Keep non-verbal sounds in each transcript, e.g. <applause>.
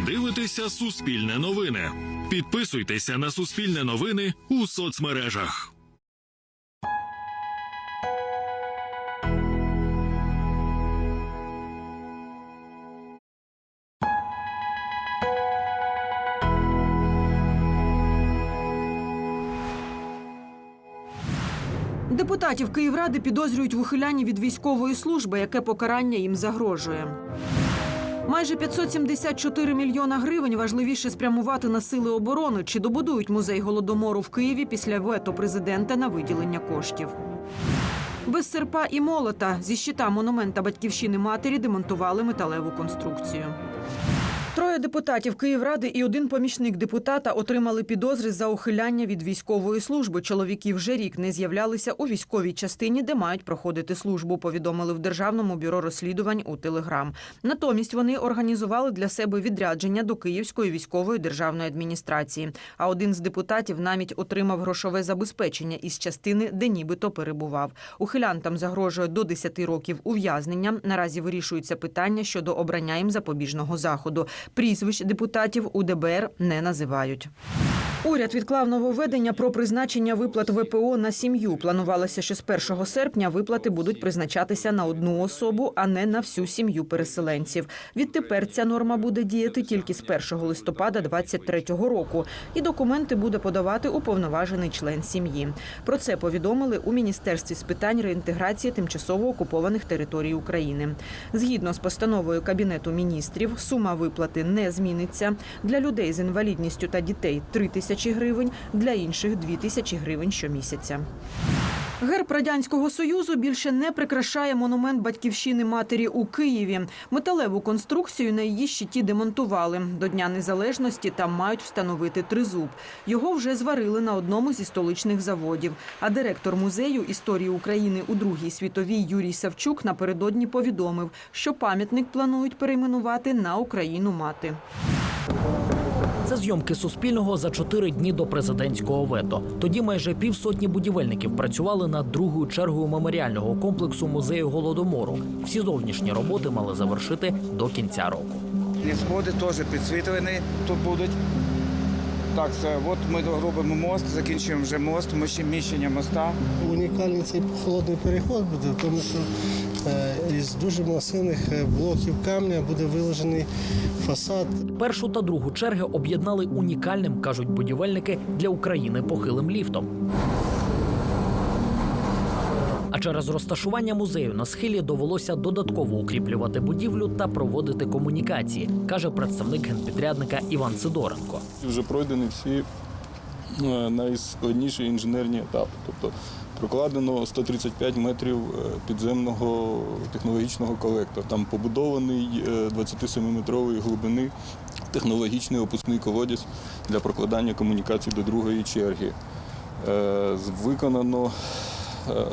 Ви дивитеся Суспільне новини. Підписуйтеся на Суспільне новини у соцмережах. Депутатів Київради підозрюють в ухилянні від військової служби, яке покарання їм загрожує. Майже 574 мільйона гривень важливіше спрямувати на сили оборони чи добудують музей голодомору в Києві після вето президента на виділення коштів. Без серпа і молота зі щита монумента батьківщини матері демонтували металеву конструкцію. Троє депутатів Київради і один помічник депутата отримали підозри за ухиляння від військової служби. Чоловіки вже рік не з'являлися у військовій частині, де мають проходити службу. Повідомили в державному бюро розслідувань у Телеграм. Натомість вони організували для себе відрядження до Київської військової державної адміністрації. А один з депутатів навіть отримав грошове забезпечення із частини, де нібито перебував. Ухилянтам загрожує до 10 років ув'язнення. Наразі вирішується питання щодо обрання їм запобіжного заходу. Прізвищ депутатів у ДБР не називають. Уряд відклав нововведення про призначення виплат ВПО на сім'ю. Планувалося, що з 1 серпня виплати будуть призначатися на одну особу, а не на всю сім'ю переселенців. Відтепер ця норма буде діяти тільки з 1 листопада 2023 року, і документи буде подавати уповноважений член сім'ї. Про це повідомили у міністерстві з питань реінтеграції тимчасово окупованих територій України. Згідно з постановою кабінету міністрів, сума виплати не зміниться для людей з інвалідністю та дітей 3 тисячі гривень, для інших 2 тисячі гривень щомісяця. Герб радянського союзу більше не прикрашає монумент батьківщини матері у Києві. Металеву конструкцію на її щиті демонтували. До Дня Незалежності там мають встановити тризуб. Його вже зварили на одному зі столичних заводів. А директор музею історії України у Другій світовій Юрій Савчук напередодні повідомив, що пам'ятник планують перейменувати на Україну мати. Це зйомки Суспільного за чотири дні до президентського вето. Тоді майже півсотні будівельників працювали над другою чергою меморіального комплексу музею голодомору. Всі зовнішні роботи мали завершити до кінця року. І сходи теж підсвітлені тут будуть. Так, це от ми робимо мост, закінчуємо вже мост, ми ще міщення моста. Унікальний цей холодний переход буде, тому що із дуже масивних е, блоків камня буде виложений фасад. Першу та другу черги об'єднали унікальним, кажуть будівельники, для України похилим ліфтом. А через розташування музею на схилі довелося додатково укріплювати будівлю та проводити комунікації, каже представник генпідрядника Іван Сидоренко. вже пройдені всі е, найскладніші інженерні етапи. Тобто прокладено 135 метрів е, підземного технологічного колектора. Там побудований е, 27-метрової глибини технологічний опускний колодязь для прокладання комунікацій до другої черги. Е, Виконано е,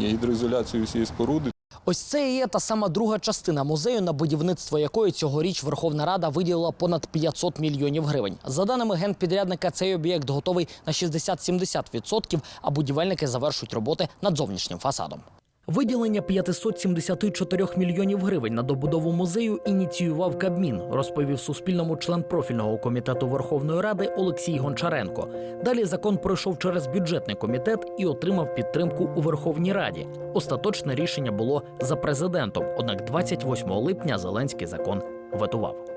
гідроізоляцію всієї споруди. Ось це і є та сама друга частина музею, на будівництво якої цьогоріч Верховна Рада виділила понад 500 мільйонів гривень. За даними генпідрядника, цей об'єкт готовий на 60-70%, а будівельники завершують роботи над зовнішнім фасадом. Виділення 574 мільйонів гривень на добудову музею ініціював Кабмін, розповів Суспільному член профільного комітету Верховної Ради Олексій Гончаренко. Далі закон пройшов через бюджетний комітет і отримав підтримку у Верховній Раді. Остаточне рішення було за президентом. Однак 28 липня Зеленський закон ветував.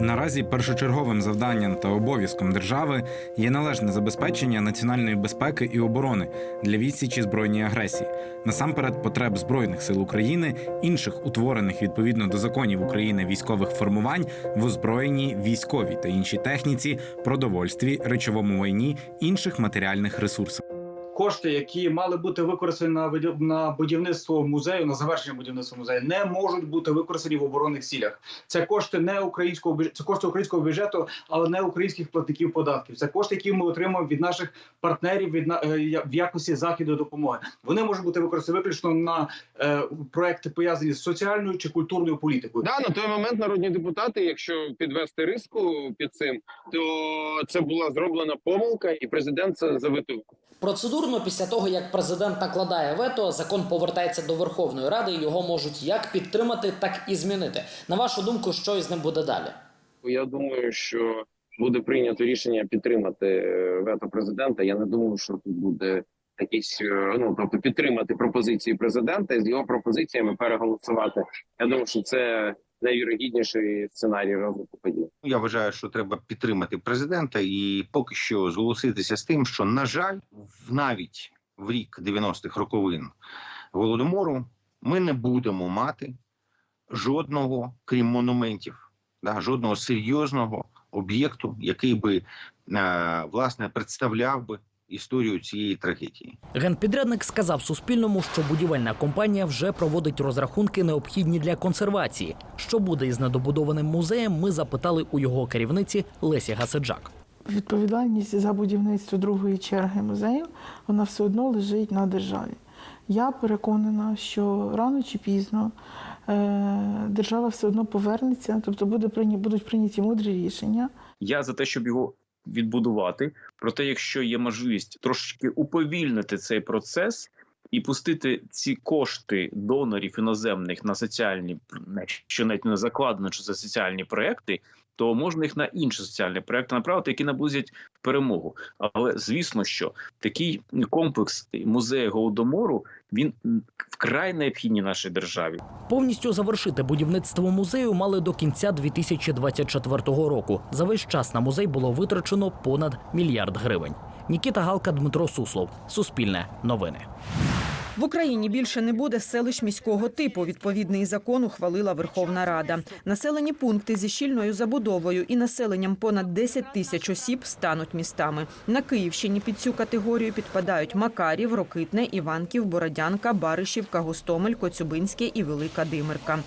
Наразі першочерговим завданням та обов'язком держави є належне забезпечення національної безпеки і оборони для відсічі збройній агресії, насамперед потреб збройних сил України, інших утворених відповідно до законів України військових формувань в озброєнні військовій та іншій техніці, продовольстві, речовому майні, інших матеріальних ресурсах. Кошти, які мали бути використані на на будівництво музею, на завершення будівництва музею, не можуть бути використані в оборонних цілях. Це кошти не українського це кошти українського бюджету, але не українських платників податків. Це кошти, які ми отримуємо від наших партнерів від на- е, я- в якості західної допомоги. Вони можуть бути використані виключно на е, проекти пов'язані з соціальною чи культурною політикою. Да, на той момент народні депутати, якщо підвести риску під цим, то це була зроблена помилка, і президент це заветував. Процедурно, після того як президент накладає вето, закон повертається до Верховної Ради, і його можуть як підтримати, так і змінити. На вашу думку, що із ним буде далі? Я думаю, що буде прийнято рішення підтримати е, вето президента. Я не думаю, що тут буде якісь е, ну тобто підтримати пропозиції президента і з його пропозиціями переголосувати. Я думаю, що це найвірогідніший сценарій розвитку подій. Я вважаю, що треба підтримати президента і поки що зголоситися з тим, що на жаль, навіть в рік 90-х роковин голодомору ми не будемо мати жодного, крім монументів, да, жодного серйозного об'єкту, який би е, власне представляв би історію цієї трагедії. Генпідрядник сказав Суспільному, що будівельна компанія вже проводить розрахунки, необхідні для консервації. Що буде із недобудованим музеєм? Ми запитали у його керівниці Лесі Гасиджак. відповідальність за будівництво другої черги музею вона все одно лежить на державі. Я переконана, що рано чи пізно е, держава все одно повернеться, тобто буде прийня- будуть прийняті мудрі рішення. Я за те, щоб його відбудувати. Проте, якщо є можливість трошечки уповільнити цей процес і пустити ці кошти донорів іноземних на соціальні, що навіть не закладено, що це соціальні проекти, то можна їх на інші соціальні проекти направити, які наблизять перемогу. Але звісно, що такий комплекс музею голодомору він вкрай необхідний нашій державі. Повністю завершити будівництво музею мали до кінця 2024 року. За весь час на музей було витрачено понад мільярд гривень. Нікіта Галка, Дмитро Суслов. Суспільне новини. В Україні більше не буде селищ міського типу. Відповідний закон ухвалила Верховна Рада. Населені пункти зі щільною забудовою і населенням понад 10 тисяч осіб стануть містами. На Київщині під цю категорію підпадають Макарів, Рокитне, Іванків, Бородянка, Баришівка, Гостомель, Коцюбинське і Велика Димирка.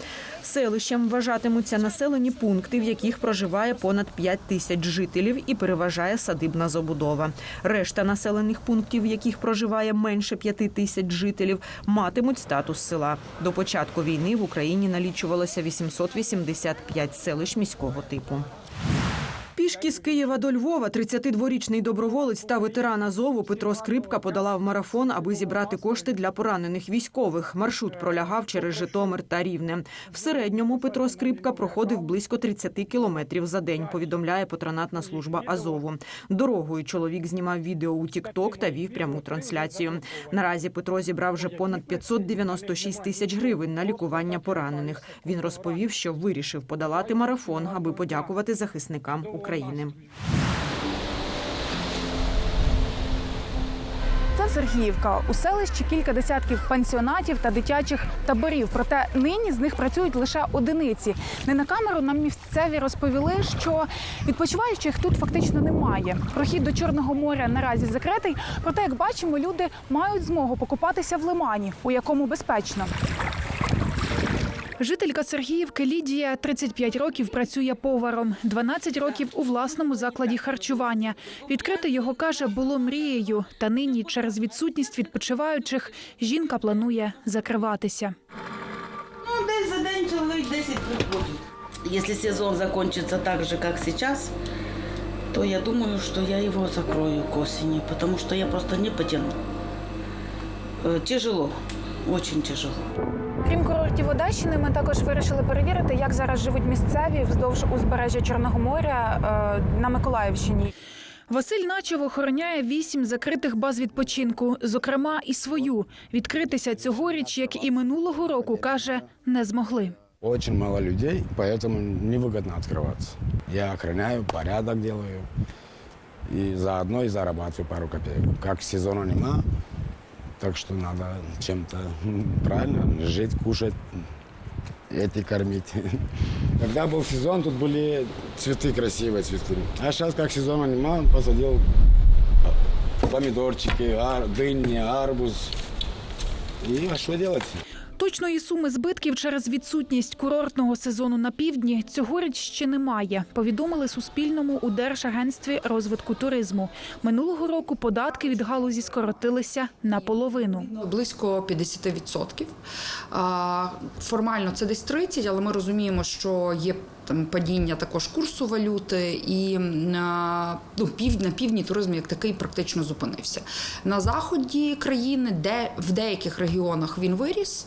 Селищем вважатимуться населені пункти, в яких проживає понад 5 тисяч жителів і переважає садибна забудова. Решта населених пунктів, в яких проживає менше 5 тисяч жителів, матимуть статус села. До початку війни в Україні налічувалося 885 селищ міського типу. Пішки з Києва до Львова 32-річний доброволець та ветеран Азову Петро Скрипка подолав марафон, аби зібрати кошти для поранених військових. Маршрут пролягав через Житомир та Рівне. В середньому Петро Скрипка проходив близько 30 кілометрів за день. Повідомляє патронатна служба Азову. Дорогою чоловік знімав відео у Тікток та вів пряму трансляцію. Наразі Петро зібрав вже понад 596 тисяч гривень на лікування поранених. Він розповів, що вирішив подолати марафон, аби подякувати захисникам України. Це Сергіївка. У селищі кілька десятків пансіонатів та дитячих таборів. Проте нині з них працюють лише одиниці. Не на камеру нам місцеві розповіли, що відпочиваючих тут фактично немає. Прохід до Чорного моря наразі закритий. Проте, як бачимо, люди мають змогу покупатися в лимані, у якому безпечно. Жителька Сергіївки Лідія 35 років працює поваром, 12 років у власному закладі харчування. Відкрити його каже, було мрією. Та нині через відсутність відпочиваючих жінка планує закриватися. Ну, десь за день чоловік 10 приходить. Если сезон закончится так же, как сейчас, то я думаю, что я его закрою к осени, потому что я просто не потяну. Э, Тяжело, очень тяжело. Крім курортів Одещини, ми також вирішили перевірити, як зараз живуть місцеві вздовж узбережжя Чорного моря е, на Миколаївщині. Василь Начов охороняє вісім закритих баз відпочинку, зокрема і свою. Відкритися цьогоріч, як і минулого року, каже, не змогли. Очень мало людей, поэтому невыгодно открываться. Я охраняю, порядок делаю. И заодно и зарабатываю пару копеек. Как сезона нема, так что надо чем-то правильно жить, кушать, эти кормить. <laughs> Когда был сезон, тут были цветы красивые цветы. А сейчас, как сезона нема, посадил помидорчики, ар, дыни, арбуз. И а что делать? То Точної суми збитків через відсутність курортного сезону на півдні цьогоріч ще немає. Повідомили Суспільному у Держагентстві розвитку туризму. Минулого року податки від галузі скоротилися наполовину. Близько 50%. Формально це десь 30%, але ми розуміємо, що є там падіння також курсу валюти, і ну, пів, на півдні туризм як такий практично зупинився. На заході країни, де в деяких регіонах він виріс.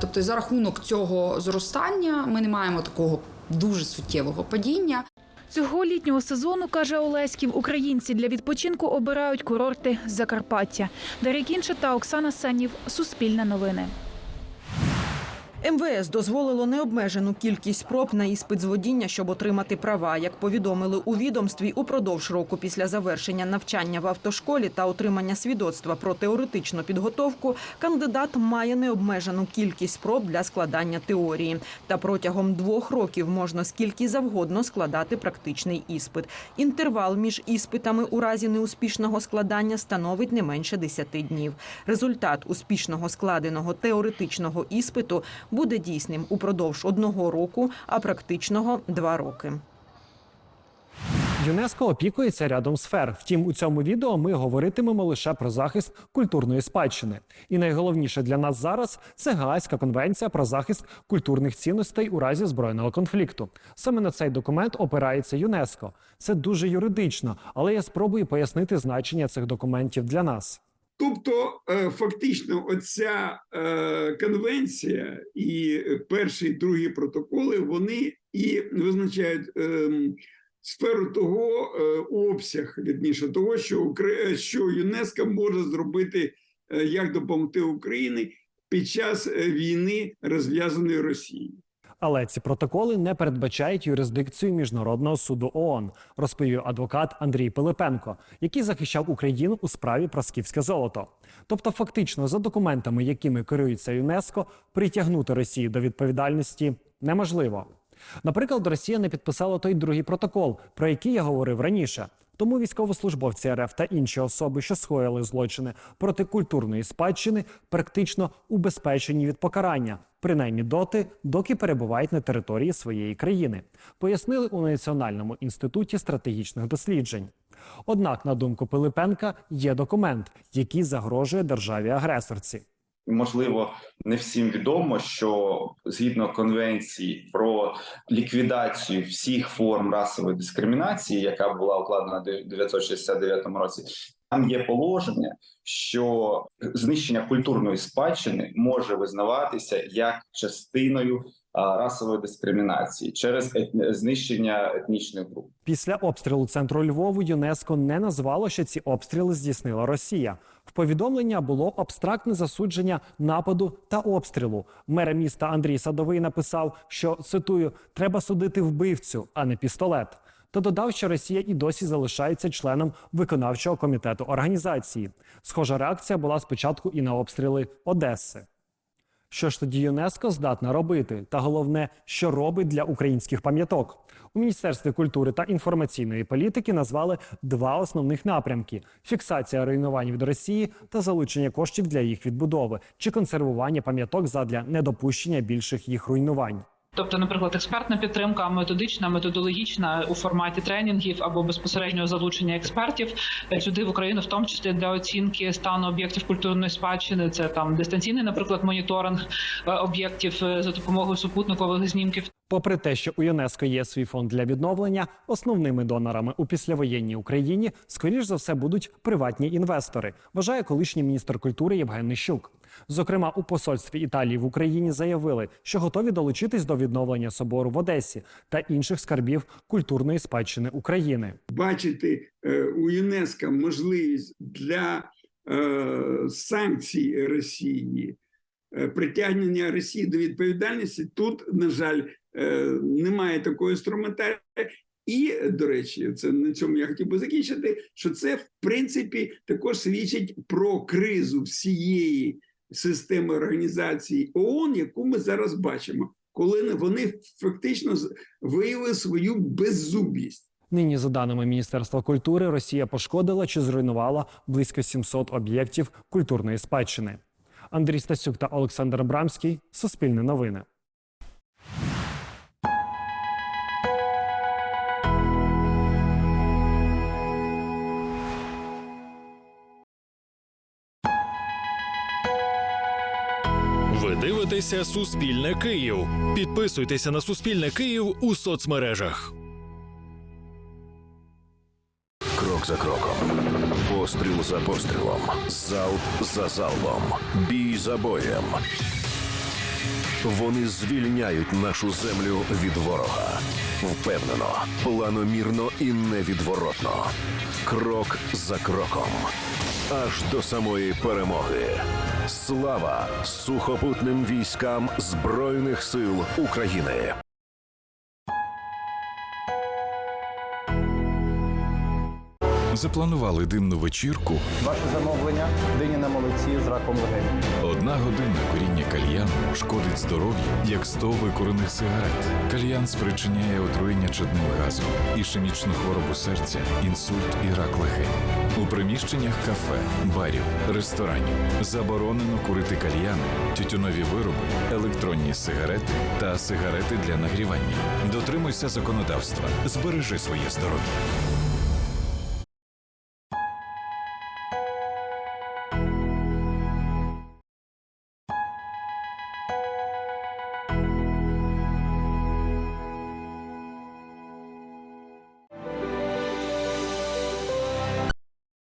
Тобто за рахунок цього зростання ми не маємо такого дуже суттєвого падіння. Цього літнього сезону, каже Олеськів, українці для відпочинку обирають курорти Закарпаття. Дар'я Кінча та Оксана Сенів. Суспільне новини. МВС дозволило необмежену кількість проб на іспит з водіння, щоб отримати права. Як повідомили у відомстві, упродовж року після завершення навчання в автошколі та отримання свідоцтва про теоретичну підготовку, кандидат має необмежену кількість проб для складання теорії. Та протягом двох років можна скільки завгодно складати практичний іспит. Інтервал між іспитами у разі неуспішного складання становить не менше 10 днів. Результат успішного складеного теоретичного іспиту буде дійсним упродовж одного року, а практичного два роки. ЮНЕСКО опікується рядом сфер. Втім, у цьому відео ми говоритимемо лише про захист культурної спадщини. І найголовніше для нас зараз це Гаазька конвенція про захист культурних цінностей у разі збройного конфлікту. Саме на цей документ опирається ЮНЕСКО. Це дуже юридично, але я спробую пояснити значення цих документів для нас. Тобто, е, фактично, оця е, конвенція і перший, і другий протоколи вони і визначають ем, сферу того е, обсяг, вірніше, того, що що ЮНЕСКО може зробити, як допомогти Україні під час війни розв'язаної Росією. Але ці протоколи не передбачають юрисдикцію міжнародного суду ООН, розповів адвокат Андрій Пилипенко, який захищав Україну у справі про скіфське золото. Тобто, фактично, за документами, якими керується ЮНЕСКО, притягнути Росію до відповідальності неможливо. Наприклад, Росія не підписала той другий протокол, про який я говорив раніше. Тому військовослужбовці РФ та інші особи, що скоїли злочини проти культурної спадщини, практично убезпечені від покарання, принаймні доти, доки перебувають на території своєї країни, пояснили у Національному інституті стратегічних досліджень. Однак, на думку Пилипенка, є документ, який загрожує державі-агресорці. Можливо, не всім відомо, що згідно конвенції про ліквідацію всіх форм расової дискримінації, яка була укладена в 1969 році, там є положення, що знищення культурної спадщини може визнаватися як частиною расової дискримінації через етні- знищення етнічних груп. Після обстрілу центру Львову ЮНЕСКО не назвало, що ці обстріли здійснила Росія. В повідомлення було абстрактне засудження нападу та обстрілу. Мер міста Андрій Садовий написав, що цитую: треба судити вбивцю, а не пістолет. Та додав, що Росія і досі залишається членом виконавчого комітету організації. Схожа реакція була спочатку і на обстріли Одеси. Що ж тоді ЮНЕСКО здатна робити? Та головне, що робить для українських пам'яток? У Міністерстві культури та інформаційної політики назвали два основних напрямки: фіксація руйнувань від Росії та залучення коштів для їх відбудови чи консервування пам'яток задля недопущення більших їх руйнувань. Тобто, наприклад, експертна підтримка, методична, методологічна у форматі тренінгів або безпосереднього залучення експертів е, сюди в Україну, в тому числі для оцінки стану об'єктів культурної спадщини. Це там дистанційний, наприклад, моніторинг е, об'єктів е, за допомогою супутникових знімків. Попри те, що у ЮНЕСКО є свій фонд для відновлення, основними донорами у післявоєнній Україні, скоріш за все, будуть приватні інвестори, вважає колишній міністр культури Євген Нищук. Зокрема, у посольстві Італії в Україні заявили, що готові долучитись до відновлення собору в Одесі та інших скарбів культурної спадщини України. бачити е, у ЮНЕСКО можливість для е, санкцій Росії, е, притягнення Росії до відповідальності. Тут, на жаль, е, немає такого інструментарія. І, до речі, це на цьому я хотів би закінчити. Що це в принципі також свідчить про кризу всієї системи організації ООН, яку ми зараз бачимо, коли вони фактично виявили свою беззубість. Нині, за даними Міністерства культури, Росія пошкодила чи зруйнувала близько 700 об'єктів культурної спадщини. Андрій Стасюк та Олександр Брамський. Суспільне новини. Ви дивитеся Суспільне Київ. Підписуйтеся на Суспільне Київ у соцмережах. Крок за кроком, постріл за пострілом, залп за залпом, бій за боєм. Вони звільняють нашу землю від ворога. Впевнено, планомірно і невідворотно. Крок за кроком. Аж до самої перемоги. Слава сухопутним військам Збройних сил України! Запланували димну вечірку. Ваше замовлення дині на молоці з раком легень. Одна година куріння кальяну шкодить здоров'ю, як 100 викурених сигарет. Кальян спричиняє отруєння чадним газом, ішемічну хворобу серця, інсульт і рак легень. У приміщеннях кафе, барів, ресторанів заборонено курити кальяни, тютюнові вироби, електронні сигарети та сигарети для нагрівання. Дотримуйся законодавства, збережи своє здоров'я.